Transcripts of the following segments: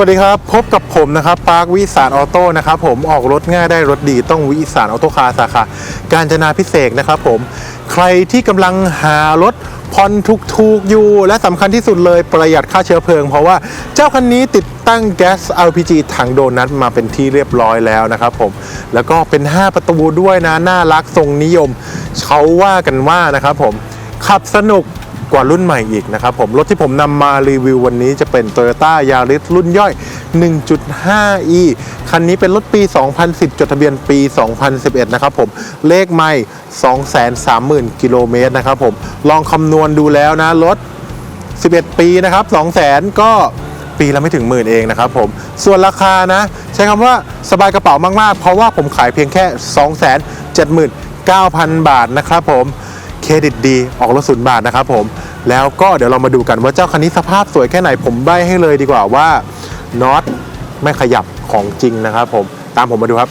วัสดีครับ พบกับผมนะครับปาร์ควิสารออโต้นะครับผมออกรถง่ายได้รถดีต้องวิสารออโต้คาร์สาขาการจนาพิเศษนะครับผมใครที่กำลังหารถผ่อนถูกๆอยู่ และสำคัญที่สุดเลยประหยัดค่าเชื้อเพลิง เพราะว่าเจ้าคันนี้ติดตั้งแก๊ส LPG ถังโดนัทมาเป็นที่เรียบร้อยแล้วนะครับผมแล้วก็เป็น 5 ประตูด้วยนะน่ารักทรงนิยมเขาว่ากันว่านะครับผมขับสนุก กว่ารุ่นใหม่อีกนะครับผมรถที่ผมนำมารีวิววันนี้จะเป็น Toyota Yaris รุ่นย่อย 1.5e คันนี้เป็นรถปี 2010 จดทะเบียนปี 2011 นะครับผมเลขไม่230,000 กิโลเมตรนะครับผมลองคำนวณดูแล้วนะรถ 11 ปีนะครับ200,000 ก็ปีละไม่ถึงหมื่นเองนะครับผม ส่วนราคานะ ใช้คำว่าสบายกระเป๋ามาก ๆ เพราะว่าผมขายเพียงแค่ 279,000 บาทนะครับผม เครดิตดีออกรถศูนย์บาทนะครับผม แล้วก็เดี๋ยวเรามาดูกันว่าเจ้าคันนี้สภาพสวยแค่ไหนผมใบให้เลยดีกว่าว่าน็อตไม่ขยับของจริงนะครับผมตามผมมาดูครับ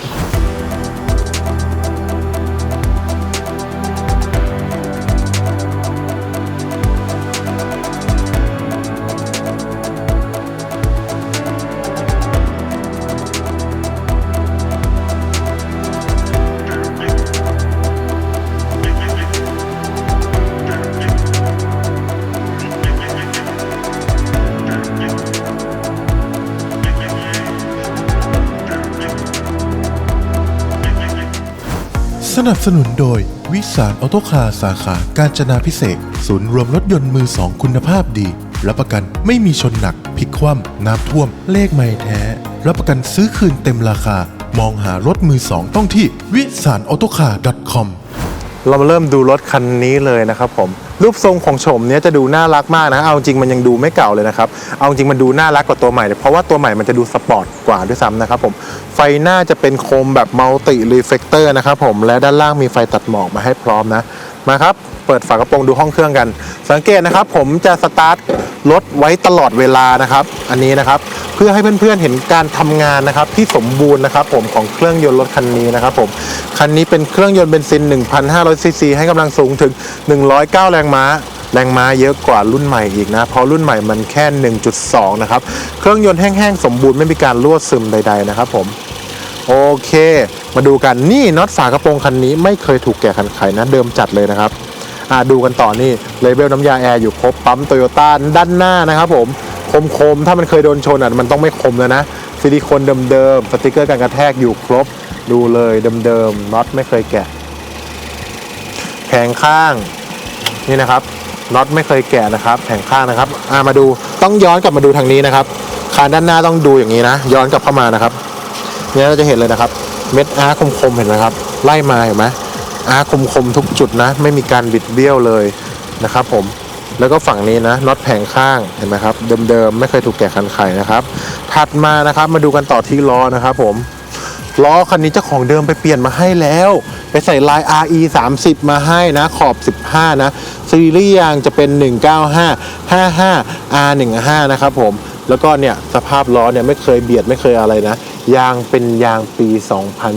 สนับสนุนโดย วิสารออโตคาสาขาการจนาพิเศษ ศูนย์รวมรถยนต์มือสองคุณภาพดี รับประกันไม่มีชนหนักพลิกคว่ำน้ำท่วม เลขไม่แท้ รับประกันซื้อคืนเต็มราคา มองหารถมือสองต้องที่วิสารออโตคา .com เรามาเริ่มดูรถคันนี้เลยนะครับผมรูปทรงของโฉมเนี้ยจะดูน่ารักมากนะ เอาจริงมันยังดูไม่เก่าเลยนะครับ เอาจริงมันดูน่ารักกว่าตัวใหม่ เพราะว่าตัวใหม่มันจะดูสปอร์ตกว่าด้วยซ้ำนะครับผม ไฟหน้าจะเป็นโคมแบบมัลติรีเฟกเตอร์นะครับผม และด้านล่างมีไฟตัดหมอกมาให้พร้อมนะ มาครับ เปิดฝากระโปรงดูห้องเครื่องกัน สังเกตนะครับผมจะสตาร์ทรถไว้ตลอดเวลานะครับ อันนี้นะครับ เพื่อให้เพื่อนๆเห็นการทำงานนะครับที่สมบูรณ์นะครับผมของเครื่องยนต์รถคันนี้นะครับผมคันนี้เป็นเครื่องยนต์เบนซิน 1,500ซีซีให้กำลังสูงถึง 109 แรงม้าแรงม้าเยอะกว่ารุ่นใหม่อีกนะ เพราะรุ่นใหม่มันแค่ 1.2 นะครับ เครื่องยนต์แห้งๆ สมบูรณ์ไม่มีการรั่วซึมใด ๆ นะครับผม โอเค มาดูกันนี่น็อตฝากระโปรงคันนี้ไม่เคยถูกแกะขันไขนะเดิมจัดเลยนะครับอ่าดูกันต่อนี่เลเบลน้ำยาแอร์อยู่ครบปั๊มโตโยต้าด้านหน้านะครับผม คมๆ ถ้ามันเคยโดนชนอะมันต้องไม่คมแล้วนะซิลิโคนเดิมๆสติกเกอร์การกระแทกอยู่ครบ ดูเลยเดิมๆน็อตไม่เคยแกะแผงข้างนี่นะครับน็อตไม่เคยแกะนะครับแผงข้างนะครับอ่ามาดูต้องย้อนกลับมาดูทางนี้นะครับคานด้านหน้าต้องดูอย่างนี้นะ ย้อนกลับเข้ามานะครับเนี่ยเราจะเห็นเลยนะครับ เม็ดอาร์คมๆเห็นไหมครับ ไล่มาเห็นไหมอาร์คมๆทุกจุดนะ ไม่มีการบิดเบี้ยวเลยนะครับผม แล้วก็ฝั่งนี้นะน็อตแผงข้างเห็นไหมครับเดิมๆไม่เคยถูกแกะคันไขนะครับ ถัดมานะครับมาดูกันต่อที่ล้อนะครับผมล้อคันนี้เจ้าของเดิมไปเปลี่ยนมาให้แล้ว ไปใส่ลาย RE 30 มาให้นะ ขอบ 15 นะ ซีรีส์ยางจะเป็น 195 55 R15 นะครับผม แล้วก็เนี่ย สภาพล้อเนี่ยไม่เคยเบียดไม่เคยอะไรนะ ยางเป็นยางปี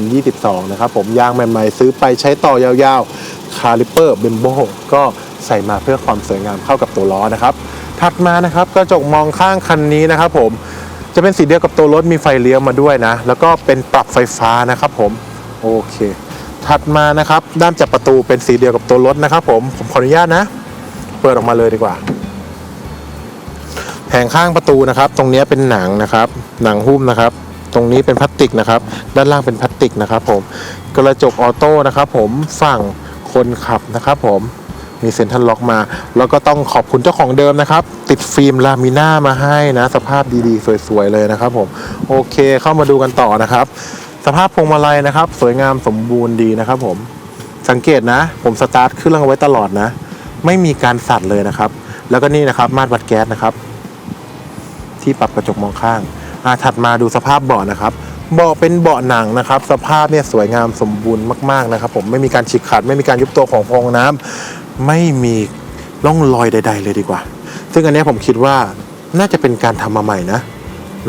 2022 นะครับผม ยางใหม่ๆ ซื้อไปใช้ต่อยาวๆ คาลิเปอร์เบมโบก็ ใส่มาเพื่อความสวยงามเข้ากับตัวล้อนะครับ ถัดมานะครับกระจกมองข้างคันนี้นะครับผมจะเป็นสีเดียวกับตัวรถมีไฟเลี้ยวมาด้วยนะ แล้วก็เป็นปรับไฟฟ้านะครับผมโอเค ถัดมานะครับด้านจับประตูเป็นสีเดียวกับตัวรถนะครับผมผมขออนุญาตนะ เปิดออกมาเลยดีกว่าแผงข้างประตูนะครับ ตรงนี้เป็นหนังนะครับ หนังหุ้มนะครับ ตรงนี้เป็นพลาสติกนะครับ ด้านล่างเป็นพลาสติกนะครับ ผม กระจกออโต้นะครับ ผมฝั่งคนขับนะครับ ผม มีเซ็นทรัลล็อกมา แล้วก็ต้องขอบคุณเจ้าของเดิมนะครับ ติดฟิล์มลามิน่ามาให้นะ สภาพดีๆ สวยๆ เลยนะครับผม โอเคเข้ามาดูกันต่อนะครับ สภาพพวงมาลัยนะครับ สวยงามสมบูรณ์ดีนะครับผมสังเกตนะ ผมสตาร์ทเครื่องเอาไว้ตลอดนะ ไม่มีการสั่นเลยนะครับ แล้วก็นี่นะครับมาตรวัดแก๊สนะครับ ที่ปรับกระจกมองข้างอ่าถัดมาดูสภาพเบาะนะครับเบาะเป็นเบาะหนังนะครับ สภาพเนี่ยสวยงามสมบูรณ์มากๆนะครับ ผมไม่มีการฉีกขาดไม่มีการยุบตัวของฟองน้ำ ไม่มีร่องรอยใด ๆ เลยดีกว่า ซึ่งอันนี้ผมคิดว่าน่าจะเป็นการทำมาใหม่นะ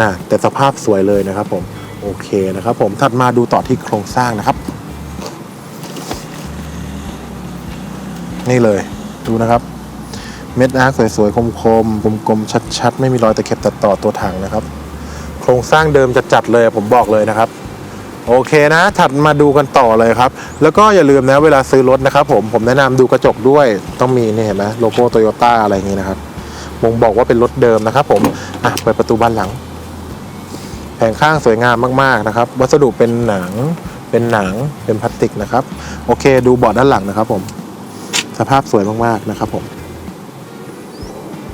นะแต่สภาพสวยเลยนะครับผมโอเคนะครับผมถัดมาดูต่อที่โครงสร้างนะครับ นี่เลยดูนะครับ เม็ดอาร์คสวยๆ คมๆกลมๆชัดๆ ไม่มีรอยตะเข็บตัดต่อตัวถังนะครับ โครงสร้างเดิมจะจัดเลยผมบอกเลยนะครับ โอเคนะ ถัดมาดูกันต่อเลยครับ แล้วก็อย่าลืมนะเวลาซื้อรถนะครับผมผมแนะนำดูกระจกด้วยต้องมีนี่เห็นไหมโลโก้โตโยต้าอะไรอย่างงี้นะครับบ่งบอกว่าเป็นรถเดิมนะครับ ผมอะเปิดประตูบานหลัง แผงข้างสวยงามมากๆนะครับ วัสดุเป็นหนังเป็นหนังเป็นพลาสติกนะครับ โอเค ดูเบาะด้านหลังนะครับ ผม สภาพสวยมากๆนะครับ ผม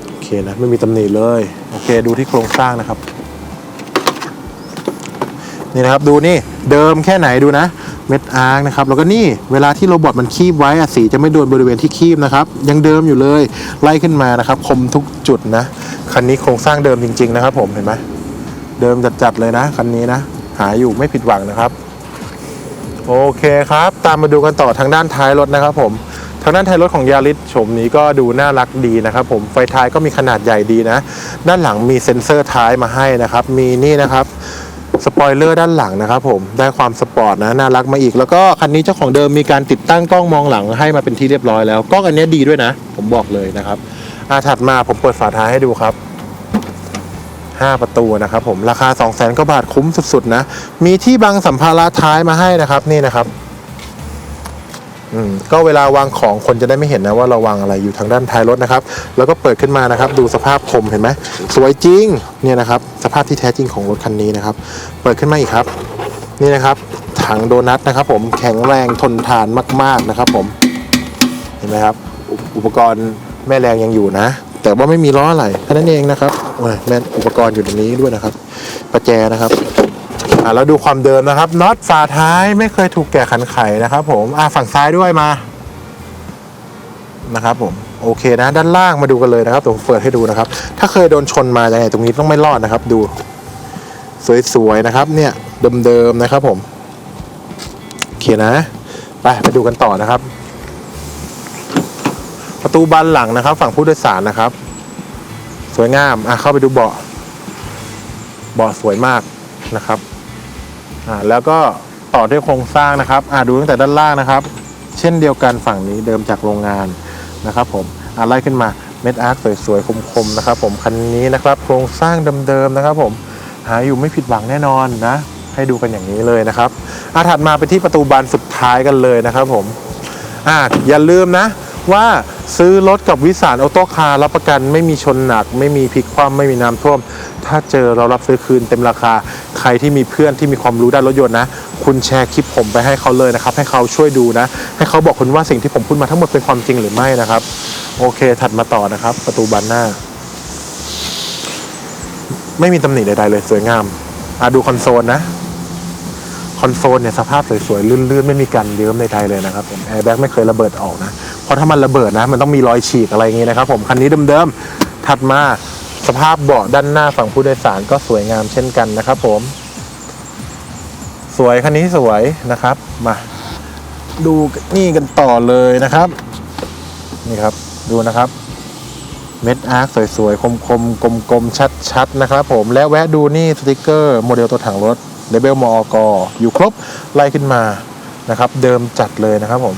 โอเคนะไม่มีตำหนิเลย โอเค ดูที่โครงสร้างนะครับ นี่นะครับดูนี่เดิมแค่ไหนดูนะเม็ดอาร์กนะครับแล้วก็นี่เวลาที่โรบอทมันคีบไว้สีจะไม่โดนบริเวณที่คีบนะครับยังเดิมอยู่เลยไล่ขึ้นมานะครับคมทุกจุดนะคันนี้โครงสร้างเดิมจริง ๆ นะครับ ผมเห็นไหมเดิมจัดๆเลยนะคันนี้นะ หาอยู่ไม่ผิดหวังนะครับ โอเคครับ ตามมาดูกันต่อทางด้านท้ายรถนะครับผมทางด้านท้ายรถของยาริสโฉมนี้ก็ดูน่ารักดีนะครับผมไฟท้ายก็มีขนาดใหญ่ดีนะ ด้านหลังมีเซ็นเซอร์ท้ายมาให้นะครับ มีนี่นะครับ สปอยเลอร์ด้านหลังนะครับผมได้ความสปอร์ตนะน่ารักมาอีก แล้วก็คันนี้เจ้าของเดิมมีการติดตั้งกล้องมองหลังให้มาเป็นที่เรียบร้อยแล้วกล้องอันนี้ดีด้วยนะ ผมบอกเลยนะครับอาถัดมาผมเปิดฝาท้ายให้ดูครับ 5 ประตูนะครับผมราคา 2 0 0 0 0 0กว่าบาทคุ้มสุดๆนะ มีที่บังสัมภาระท้ายมาให้นะครับนี่นะครับ ก็เวลาวางของคนจะได้ไม่เห็นนะว่าเราวางอะไรอยู่ทางด้านท้ายรถนะครับ แล้วก็เปิดขึ้นมานะครับ ดูสภาพคมเห็นไหมสวยจริงเนี่ยนะครับ สภาพที่แท้จริงของรถคันนี้นะครับ เปิดขึ้นมาอีกครับ นี่นะครับถังโดนัทนะครับ ผมแข็งแรงทนทานมาก ๆนะครับ ผมเห็นไหมครับ อุปกรณ์แม่แรงยังอยู่นะ แต่ว่าไม่มีล้ออะไรแค่นั้นเองนะครับโอ้ยแม่อุปกรณ์อยู่ตรงนี้ด้วยนะครับประแจนะครับ อ่าแล้วดูความเดิมนะครับน็อตฝาท้ายไม่เคยถูกแกะขันไขนะครับผมอ่าฝั่งซ้ายด้วยมานะครับผมโอเคนะ ด้านล่างมาดูกันเลยนะครับผมเปิดให้ดูนะครับ ถ้าเคยโดนชนมายังไงตรงนี้ต้องไม่รอดนะครับ ดู สวยๆนะครับ เนี่ยเดิมๆนะครับ ผมโอเคนะไปไปดูกันต่อนะครับ ประตูบานหลังนะครับ ฝั่งผู้โดยสารนะครับ สวยงามอะเข้าไปดูเบาะเบาะสวยมากนะครับ อ่าแล้วก็ต่อด้วยโครงสร้างนะครับอ่าดูตั้งแต่ด้านล่างนะครับ เช่นเดียวกันฝั่งนี้เดิมจากโรงงานนะครับ ผมอ่าไล่ขึ้นมาเม็ดอาร์คสวยๆคมๆนะครับ ผมคันนี้นะครับ โครงสร้างเดิมๆนะครับ ผมหาอยู่ไม่ผิดหวังแน่นอนนะ ให้ดูกันอย่างนี้เลยนะครับอาถัดมาไปที่ประตูบานสุดท้ายกันเลยนะครับ ผมอ่าอย่าลืมนะว่า ซื้อรถกับวิสารออโต้คาร์รับประกันไม่มีชนหนัก ไม่มีพลิกคว่ำไม่มีน้ำท่วม ถ้าเจอเรารับซื้อคืนเต็มราคา ใครที่มีเพื่อนที่มีความรู้ด้านรถยนต์นะ คุณแชร์คลิปผมไปให้เขาเลยนะครับ ให้เขาช่วยดูนะ ให้เขาบอกคุณว่าสิ่งที่ผมพูดมาทั้งหมดเป็นความจริงหรือไม่นะครับ โอเค ถัดมาต่อนะครับ ประตูบานหน้า ไม่มีตำหนิใดๆเลยสวยงามอะดูคอนโซลนะ อนโซลเนี่ยสภาพสวยๆ ลื่นๆ ไม่มีการเยิ้มใดๆเลยนะครับผมแอร์แบ็กไม่เคยระเบิดออกนะ เพราะถ้ามันระเบิดนะ มันต้องมีรอยฉีกอะไรอย่างงี้นะครับผม คันนี้เดิมๆ ถัดมาสภาพเบาะด้านหน้าฝั่งผู้โดยสารก็สวยงามเช่นกันนะครับผม สวยคันนี้สวยนะครับ มาดูนี่กันต่อเลยนะครับ นี่ครับดูนะครับเม็ดอาร์คสวยๆ คมๆ กลมๆ ชัดๆ นะครับผม และแวะดูนี่สติกเกอร์ โมเดลตัวถังรถ เลเบลมอกอยู่ครบไล่ขึ้นมานะครับ เดิมจัดเลยนะครับผม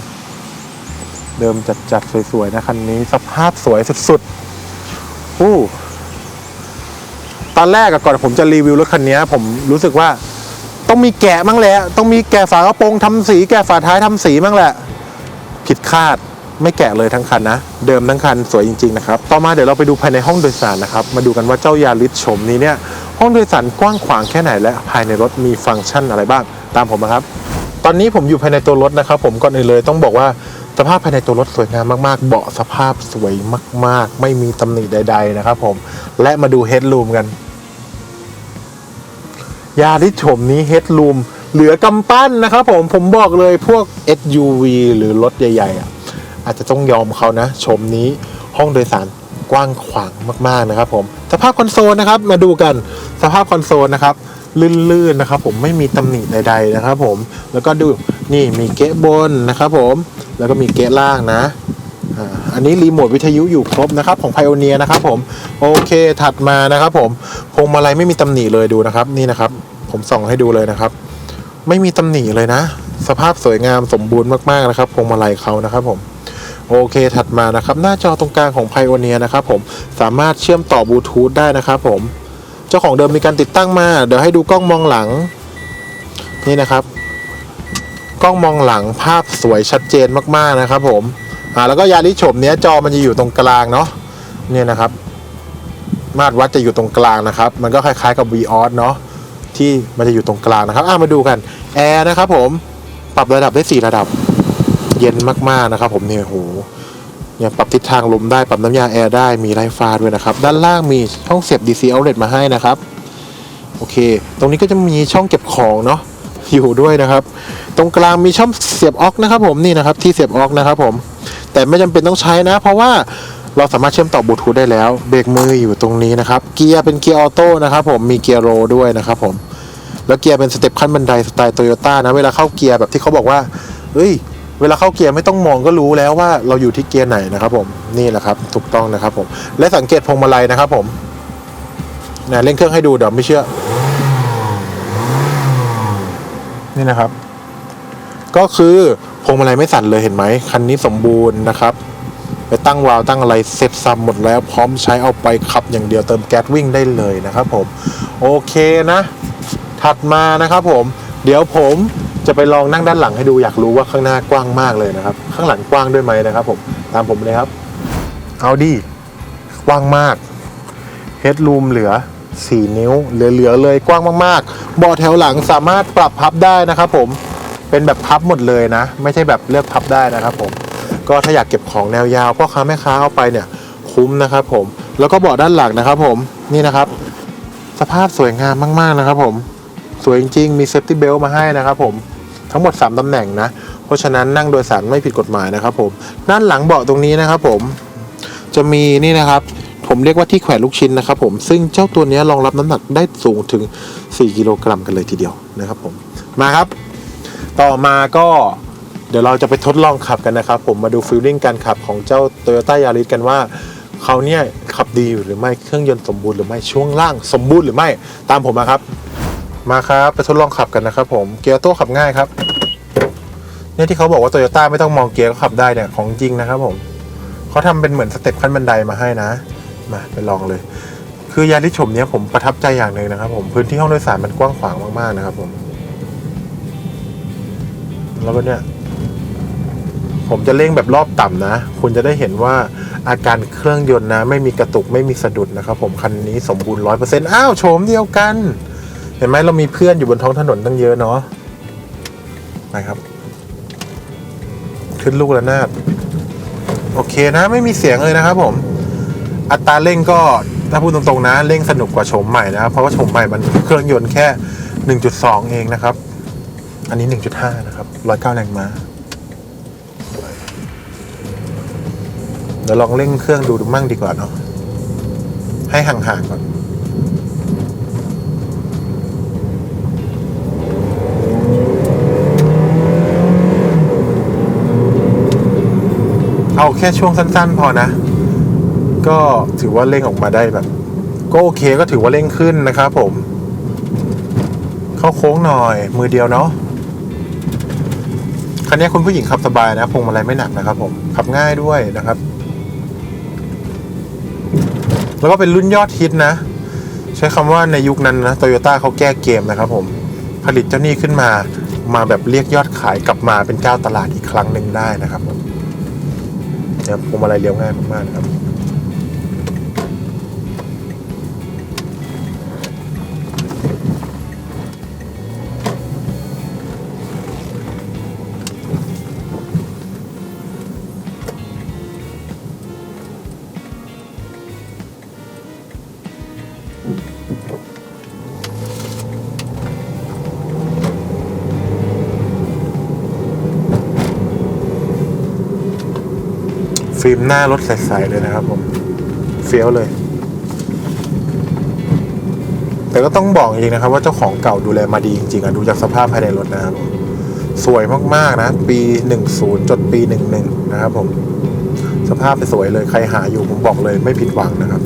เดิมจัดๆสวยๆนะคันนี้สภาพสวยสุดๆอู้ตอนแรกก่อนผมจะรีวิวรถคันนี้ผมรู้สึกว่าต้องมีแกะมั้งแหละ ต้องมีแกะฝากระโปรงทำสีแกะฝาท้ายทำสีมั้งแหละ ผิดคาดไม่แกะเลยทั้งคันนะ เดิมทั้งคันสวยจริง ๆ นะครับ ต่อมาเดี๋ยวเราไปดูภายในห้องโดยสารนะครับ มาดูกันว่าเจ้ายาริสโฉมนี้เนี่ย ห้องโดยสารกว้างขวางแค่ไหนและภายในรถมีฟังก์ชันอะไรบ้าง ตามผมนะครับ ตอนนี้ผมอยู่ภายในตัวรถนะครับ ผมก่อนอื่นเลยต้องบอกว่าสภาพภายในตัวรถสวยงามมากๆ เบาะสภาพสวยมาก ๆ ไม่มีตำหนิใด ๆ นะครับผม และมาดูเฮดรูมกัน ยาริสโฉมนี้เฮดรูมเหลือกำปั้นนะครับผม ผมบอกเลยพวก SUV หรือรถใหญ่ ๆอะอาจจะต้องยอมเขานะโฉมนี้ห้องโดยสารกว้างขวางมาก ๆ นะครับผม สภาพคอนโซลนะครับมาดูกันสภาพคอนโซลนะครับลื่นๆนะครับ ผมไม่มีตำหนิใด ๆนะครับ ผมแล้วก็ดูนี่มีเกะบนนะครับ ผมแล้วก็มีเกะล่างนะอันนี้รีโมทวิทยุอยู่ครบนะครับของ Pioneer นะครับผมโอเคถัดมานะครับ ผมพวงมาลัยไม่มีตำหนิเลยดูนะครับ นี่นะครับ ผมส่องให้ดูเลยนะครับ ไม่มีตำหนิเลยนะ สภาพสวยงามสมบูรณ์มากๆนะครับพวงมาลัยเขานะครับผม โอเคถัดมานะครับหน้าจอตรงกลางของ Pioneer นะครับผมสามารถเชื่อมต่อบลูทูธได้นะครับผมเจ้าของเดิมมีการติดตั้งมา เดี๋ยวให้ดูกล้องมองหลัง นี่นะครับ กล้องมองหลังภาพสวยชัดเจนมากๆนะครับผมอ่าแล้วก็ยาริโฉมเนี้ยจอมันจะอยู่ตรงกลางเนาะเนี่ยนะครับ มาตรวัดจะอยู่ตรงกลางนะครับ มันก็คล้ายๆกับ v ีออสเนาะที่มันจะอยู่ตรงกลางนะครับอ่ามาดูกันแอร์นะครับผมปรับระดับได้ 4 ระดับ เย็นมากๆนะครับ ผมเนี่ยโหเนี่ยปรับทิศทางลมได้ปรับน้ำยาแอร์ได้มีไร้ฟ้าด้วยนะครับ ด้านล่างมีช่องเสียบ DC outlet มาให้นะครับ โอเค ตรงนี้ก็จะมีช่องเก็บของเนาะอยู่ด้วยนะครับ ตรงกลางมีช่องเสียบออกนะครับ ผมนี่นะครับ ที่เสียบออกนะครับ ผม แต่ไม่จำเป็นต้องใช้นะ เพราะว่าเราสามารถเชื่อมต่อบลูทูธได้แล้ว เบรกมืออยู่ตรงนี้นะครับ เกียร์เป็นเกียร์ออโต้นะครับ ผมมีเกียร์โรด้วยนะครับ ผม แล้วเกียร์เป็นสเต็ปขั้นบันไดสไตล์โตโยต้านะเวลาเข้าเกียร์แบบที่เขาบอกว่าเฮ้ย เวลาเข้าเกียร์ไม่ต้องมองก็รู้แล้วว่าเราอยู่ที่เกียร์ไหนนะครับผมนี่แหละครับถูกต้องนะครับผมและสังเกตพวงมาลัยนะครับผมนะเร่งเครื่องให้ดูเดี๋ยวไม่เชื่อ นี่นะครับ ก็คือพวงมาลัยไม่สั่นเลยเห็นไหมคันนี้สมบูรณ์นะครับไปตั้งวาล์วตั้งอะไรเสร็จสับหมดแล้วพร้อมใช้เอาไปขับอย่างเดียวเติมแก๊สวิ่งได้เลยนะครับผม โอเคนะ ถัดมานะครับผม เดี๋ยวผม จะไปลองนั่งด้านหลังให้ดูอยากรู้ว่าข้างหน้ากว้างมากเลยนะครับ ข้างหลังกว้างด้วยไหมนะครับ ผมตามผมเลยครับเอาดีกว้างมากเฮดรูมเหลือ 4 นิ้ว เหลือๆเลยกว้างมากๆเบาะแถวหลังสามารถปรับพับได้นะครับ ผมเป็นแบบพับหมดเลยนะ ไม่ใช่แบบเลือกพับได้นะครับ ผมก็ถ้าอยากเก็บของแนวยาวพ่อค้าแม่ค้าเอาไปเนี่ยคุ้มนะครับ ผมแล้วก็เบาะด้านหลังนะครับ ผมนี่นะครับ สภาพสวยงามมากๆนะครับ ผมสวยจริงๆมีเซฟตี้เบลมาให้นะครับ ผม ทั้งหมด 3 ตำแหน่งนะ เพราะฉะนั้นนั่งโดยสารไม่ผิดกฎหมายนะครับผม ด้านหลังเบาะตรงนี้นะครับผม จะมีนี่นะครับ ผมเรียกว่าที่แขวนลูกชิ้นนะครับผม ซึ่งเจ้าตัวนี้รองรับน้ำหนักได้สูงถึง 4 กิโลกรัมกันเลยทีเดียวนะครับผม มาครับ ต่อมาก็เดี๋ยวเราจะไปทดลองขับกันนะครับ ผมมาดูฟิลลิ่งการขับของเจ้า Toyota Yaris กันว่าเขาเนี่ยขับดีหรือไม่เครื่องยนต์สมบูรณ์หรือไม่ช่วงล่างสมบูรณ์หรือไม่ตามผมมาครับ มาครับ ไปทดลองขับกันนะครับผมเกียร์โต้ขับง่ายครับ เนี่ยที่เขาบอกว่าโตโยต้าไม่ต้องมองเกียร์ก็ขับได้เนี่ยของจริงนะครับผมเขาทำเป็นเหมือนสเต็ปขั้นบันไดมาให้นะ มาไปลองเลย คือยาริชมเนี้ยผมประทับใจอย่างหนึ่งนะครับ ผมพื้นที่ห้องโดยสารมันกว้างขวางมากๆนะครับ ผม แล้วก็เนี่ย ผมจะเร่งแบบรอบต่ำนะ คุณจะได้เห็นว่าอาการเครื่องยนต์นะ ไม่มีกระตุกไม่มีสะดุดนะครับ ผมคันนี้สมบูรณ์ร้อยเปอร์เซ็นต์อ้าวโฉมเดียวกัน เห็นไหมเรามีเพื่อนอยู่บนท้องถนนตั้งเยอะเนาะนะครับ ขึ้นลูกระนาดโอเคนะไม่มีเสียงเลยนะครับผม อัตราเร่งก็ถ้าพูดตรงๆนะเร่งสนุกกว่าโฉมใหม่นะครับเพราะว่าโฉมใหม่มันเครื่องยนต์แค่ 1.2 เองนะครับ อันนี้ 1.5 นะครับ109แรงม้าเดี๋ยวลองเร่งเครื่องดูดูมั่งดีกว่าเนาะให้ห่างๆก่อน เอาแค่ช่วงสั้น ๆ พอนะ ก็ถือว่าเร่งออกมาได้แบบ ก็โอเคก็ถือว่าเร่งขึ้นนะครับผม เข้าโค้งหน่อยมือเดียวเนาะคันนี้คุณผู้หญิงขับสบายนะพวงมาลัยไม่หนักนะครับผมขับง่ายด้วยนะครับ แล้วก็เป็นรุ่นยอดฮิตนะ ใช้คำว่าในยุคนั้นนะโตโยต้าเขาแก้เกมนะครับผมผลิตเจ้านี้ขึ้นมามาแบบเรียกยอดขายกลับมาเป็นเจ้าตลาดอีกครั้งหนึ่งได้นะครับผม นะครับพวงมาลัยเลี้ยวง่ายมากๆนะครับ ฟิล์มหน้ารถใสๆเลยนะครับผมเฟี้ยวเลย แต่ก็ต้องบอกจริงๆนะครับ ว่าเจ้าของเก่าดูแลมาดีจริงๆอะดูจากสภาพภายในรถนะครับผมสวยมากๆนะ ปี 10 จดปี 11 นะครับผม สภาพไปสวยเลยใครหาอยู่ผมบอกเลยไม่ผิดหวังนะครับ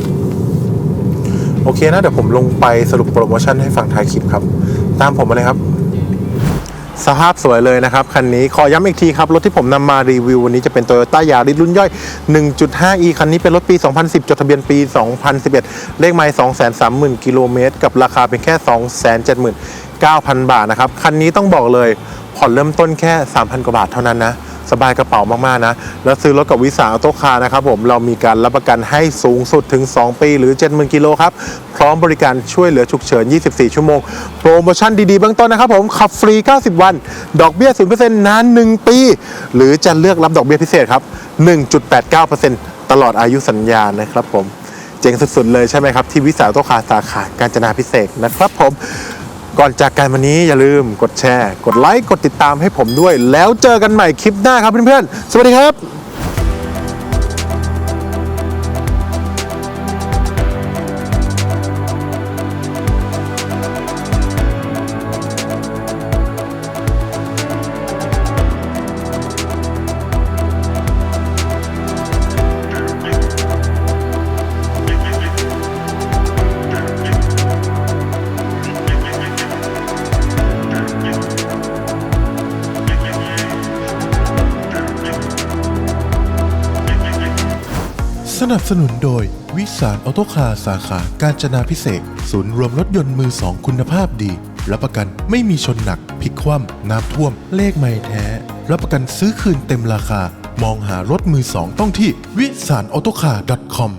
โอเคนะเดี๋ยวผมลงไปสรุปโปรโมชั่นให้ฟังท้ายคลิปครับ ตามผมมาเลยครับ สภาพสวยเลยนะครับ คันนี้ขอย้ำอีกทีครับ รถที่ผมนำมารีวิววันนี้จะเป็น Toyota Yaris รุ่นย่อย 1.5e คันนี้เป็นรถปี 2010 จดทะเบียนปี 2011 เลขไมล์230,000 กิโลเมตร กับราคาเป็นแค่ 279,000 บาทนะครับ คันนี้ต้องบอกเลยผ่อนเริ่มต้นแค่ 3,000 กว่าบาทเท่านั้นนะ สบายกระเป๋ามากๆนะ แล้วซื้อรถกับวิสาออโตคาร์นะครับผมเรามีการรับประกันให้สูงสุดถึง 2 ปีหรือ 70,000กิโลครับ พร้อมบริการช่วยเหลือฉุกเฉิน 24 ชั่วโมง โปรโมชั่นดีๆเบื้องต้นนะครับผมขับฟรี 90 วัน ดอกเบี้ย 0%นาน 1 ปี หรือจะเลือกรับดอกเบี้ยพิเศษครับ 1.89%ตลอดอายุสัญญานะครับผมเจ๋งสุดๆเลยใช่ไหมครับที่วิสาออโตคาร์สาขาการจนาพิเศษนะครับผม ก่อนจากกันวันนี้อย่าลืมกดแชร์ กดไลค์ กดติดตามให้ผมด้วย แล้วเจอกันใหม่คลิปหน้าครับเพื่อนๆ สวัสดีครับ นับสนุนโดย วิสารออโตคาสาขาการจนาพิเศษ ศูนย์รวมรถยนต์มือสองคุณภาพดีรับประกันไม่มีชนหนักพลิกคว่ำน้ำท่วม เลขไม่แท้ รับประกันซื้อคืนเต็มราคา มองหารถมือสองต้องที่วิสารออโตคา .com